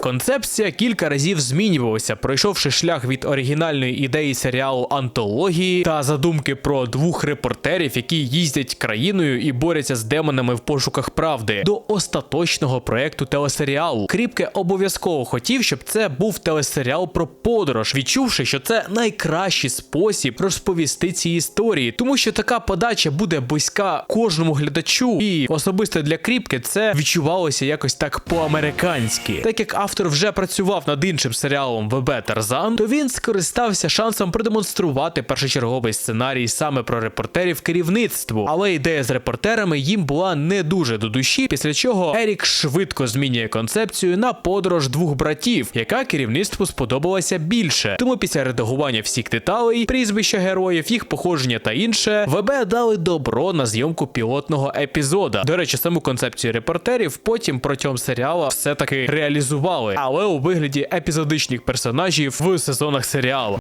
Концепція кілька разів змінювалася, пройшовши шлях від оригінальної ідеї серіалу антології та задумки про двох репортерів, які їздять країною і борються з демонами в пошуках правди, до остаточного проекту телесеріалу. Кріпке обов'язково хотів, щоб це був телесеріал про подорож, відчувши, що це найкращий спосіб розповісти ці історії, тому що така подача буде близька кожному глядачу, і особисто для Кріпки це відчувалося якось так по-американськи. Так як автор вже працював над іншим серіалом ВБ Тарзан, то він скористався шансом продемонструвати першочерговий сценарій саме про репортерів керівництву. Але ідея з репортерами їм була не дуже до душі, після чого Ерік швидко змінює концепцію на подорож двох братів, яка керівництву сподобалася більше. Тому після редагування всіх деталей, прізвища героїв, їх походження та інше, ВБ дали добро на зйомку пілотного епізода. До речі, саму концепцію репортерів потім протягом серіалу все таки реалізували, але у вигляді епізодичних персонажів в сезонах серіалу.